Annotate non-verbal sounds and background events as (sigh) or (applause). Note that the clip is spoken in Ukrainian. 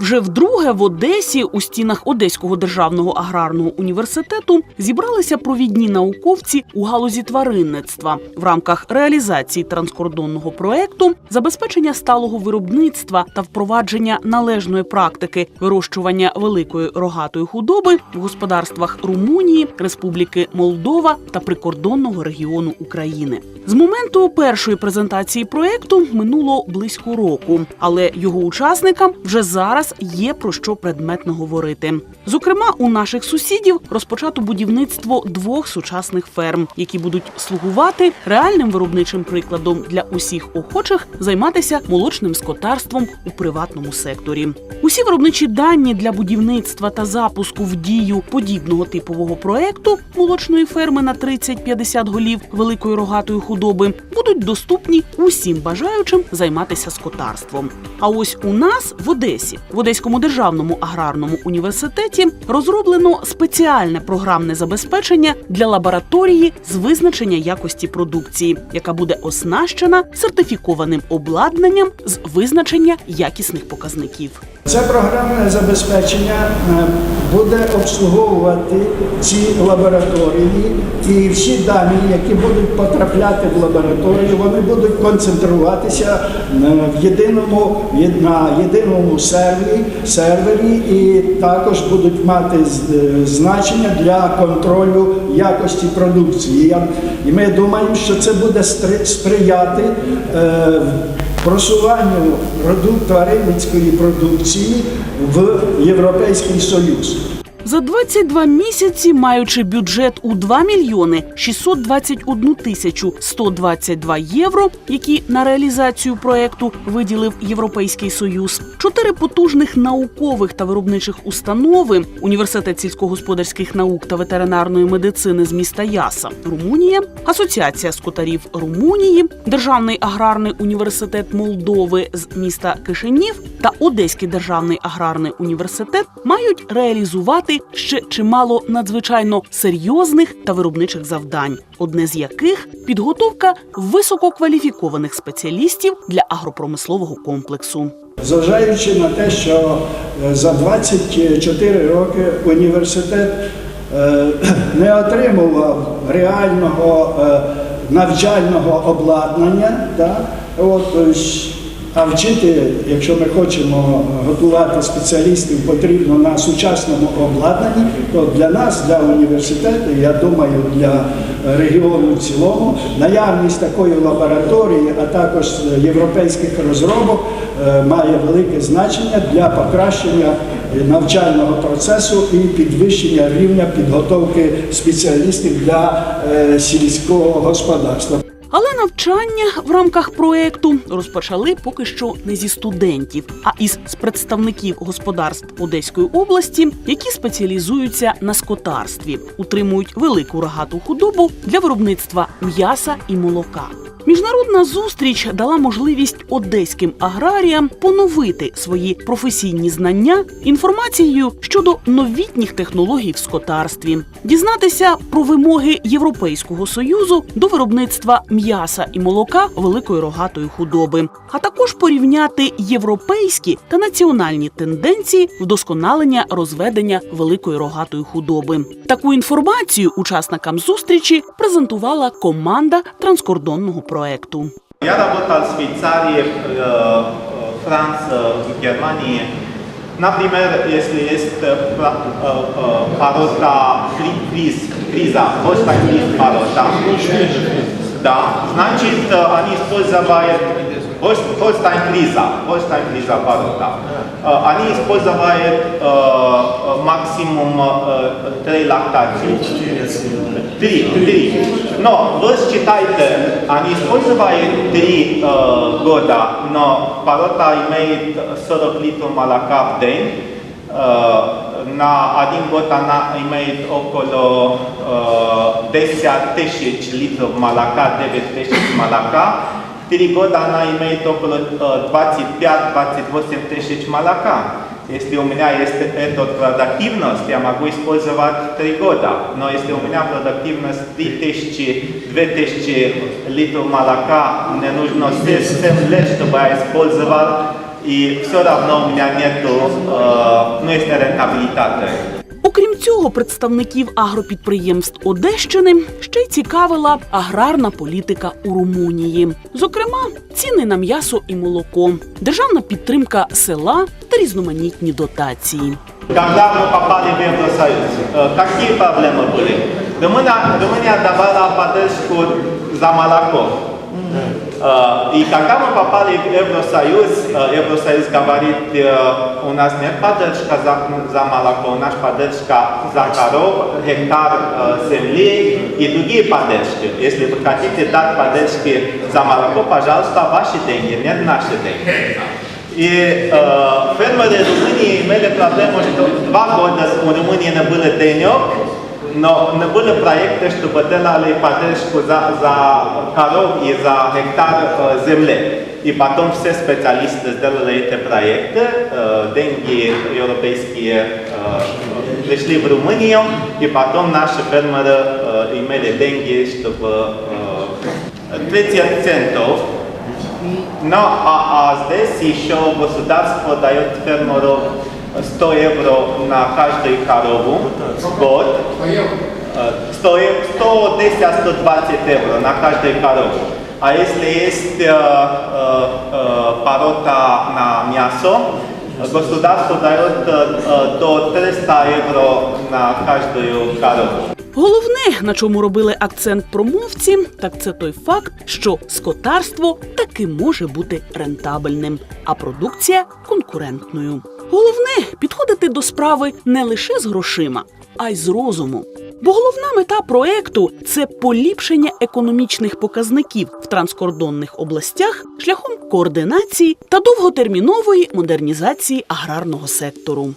Вже вдруге в Одесі у стінах Одеського державного аграрного університету зібралися провідні науковці у галузі тваринництва в рамках реалізації транскордонного проекту, забезпечення сталого виробництва та впровадження належної практики вирощування великої рогатої худоби в господарствах Румунії, Республіки Молдова та прикордонного регіону України. З моменту першої презентації проекту минуло близько року, але його учасникам вже зараз є про що предметно говорити. Зокрема, у наших сусідів розпочато будівництво двох сучасних ферм, які будуть слугувати реальним виробничим прикладом для усіх охочих займатися молочним скотарством у приватному секторі. Усі виробничі дані для будівництва та запуску в дію подібного типового проекту молочної ферми на 30-50 голів великої рогатої худоби будуть доступні усім бажаючим займатися скотарством. А ось у нас в Одесі, в Одеському державному аграрному університеті, розроблено спеціальне програмне забезпечення для лабораторії з визначення якості продукції, яка буде оснащена сертифікованим обладнанням з визначення якісних показників. Це програмне забезпечення е, буде обслуговувати ці лабораторії і всі дані, які будуть потрапляти в лабораторію, вони будуть концентруватися е, в єдиному на єдиному сервері, сервері і також будуть мати е, значення для контролю якості продукції. І ми думаємо, що це буде сприяти. е, просуванню тваринницької продукції в Європейський Союз. За 22 місяці, маючи бюджет у 2 мільйони 621 тисячу 122 євро, які на реалізацію проекту виділив Європейський Союз, чотири потужних наукових та виробничих установи університет сільськогосподарських наук та ветеринарної медицини з міста Яса, Румунія, Асоціація скотарів Румунії, Державний аграрний університет Молдови з міста Кишинів та Одеський державний аграрний університет мають реалізувати ще чимало надзвичайно серйозних та виробничих завдань, одне з яких підготовка висококваліфікованих спеціалістів для агропромислового комплексу. Зважаючи на те, що е, за 24 роки університет е, (clears throat) не отримував реального е, навчального обладнання, от, а вчити, якщо ми хочемо готувати спеціалістів, потрібно на сучасному обладнанні, то для нас, для університету, я думаю, для регіону в цілому, наявність такої лабораторії, а також європейських розробок е, має велике значення для покращення навчального процесу і підвищення рівня підготовки спеціалістів для е, сільського господарства. Але навчання в рамках проекту розпочали поки що не зі студентів, а із представників господарств Одеської області, які спеціалізуються на скотарстві, утримують велику рогату худобу для виробництва м'яса і молока. Міжнародна зустріч дала можливість одеським аграріям поновити свої професійні знання інформацією щодо новітніх технологій в скотарстві, дізнатися про вимоги Європейського союзу до виробництва м'яса і молока великої рогатої худоби, а також порівняти європейські та національні тенденції вдосконалення розведення великої рогатої худоби. Таку інформацію учасникам зустрічі презентувала команда транскордонного проекту. Я работал в Швейцарии, э, э, Франции, в Германии. Например, если есть э, пла- э, э, порода кри- криз, криза, Holstein криз порода, да, значит, э, они используют Holst- Holstein криза, Holstein криза порода. Э, Они используют э, э, максимум э, три лактации. Три, три. Но вы считаете, они используют три э, года, но порода имеет 40 литров молока в день. Э, на один год она имеет около э, 10 тысяч литров молока, 9 тысяч молока. Три года она имеет около э, 25-28 тысяч молока. Если у меня есть эта продуктивность, я могу использовать три года. Но если у меня продуктивность 3000, 2000 литров молока, мне нужно 7 лет, чтобы я использовал и все равно у меня нету, э, ну, есть рентабилитета. Окрім цього, представників агропідприємств Одещини ще й цікавила аграрна політика у Румунії. Зокрема, ціни на м'ясо і молоко, державна підтримка села та різноманітні дотації. Когда мы попали в Евросоюз, э, какие проблемы были? Румыния, Румыния давала поддержку за молоко. Э, И когда мы попали в Евросоюз, э, Евросоюз говорит, э, у нас нет поддержка за, за молоко, у нас поддержка за коров, гектар э, земли и другие поддержки. Если вы хотите дать поддержки за молоко, пожалуйста, ваши деньги, нет наши деньги. И э, фермеры Румынии имели проблему, что два года у Румынии не было денег, но не были проекты, чтобы делали поддержку за, за коров и за гектар э, земли. И потом все специалисты сделали эти проекты, э, деньги европейские э, пришли в Румынию, и потом наши фермеры э, имели деньги, чтобы э, 30 центов но а, а здесь еще государство дает фермеру 100 евро на каждую корову в год. Э, 100, е- 110-120 евро на каждую корову. А если есть э, э, э, порота на мясо, государство дает э, э, до 300 евро на каждую корову. Головне, на чому робили акцент промовці, так це той факт, що скотарство таки може бути рентабельним, а продукція конкурентною. Головне підходити до справи не лише з грошима, а й з розумом. Бо головна мета проекту це поліпшення економічних показників в транскордонних областях шляхом координації та довготермінової модернізації аграрного сектору.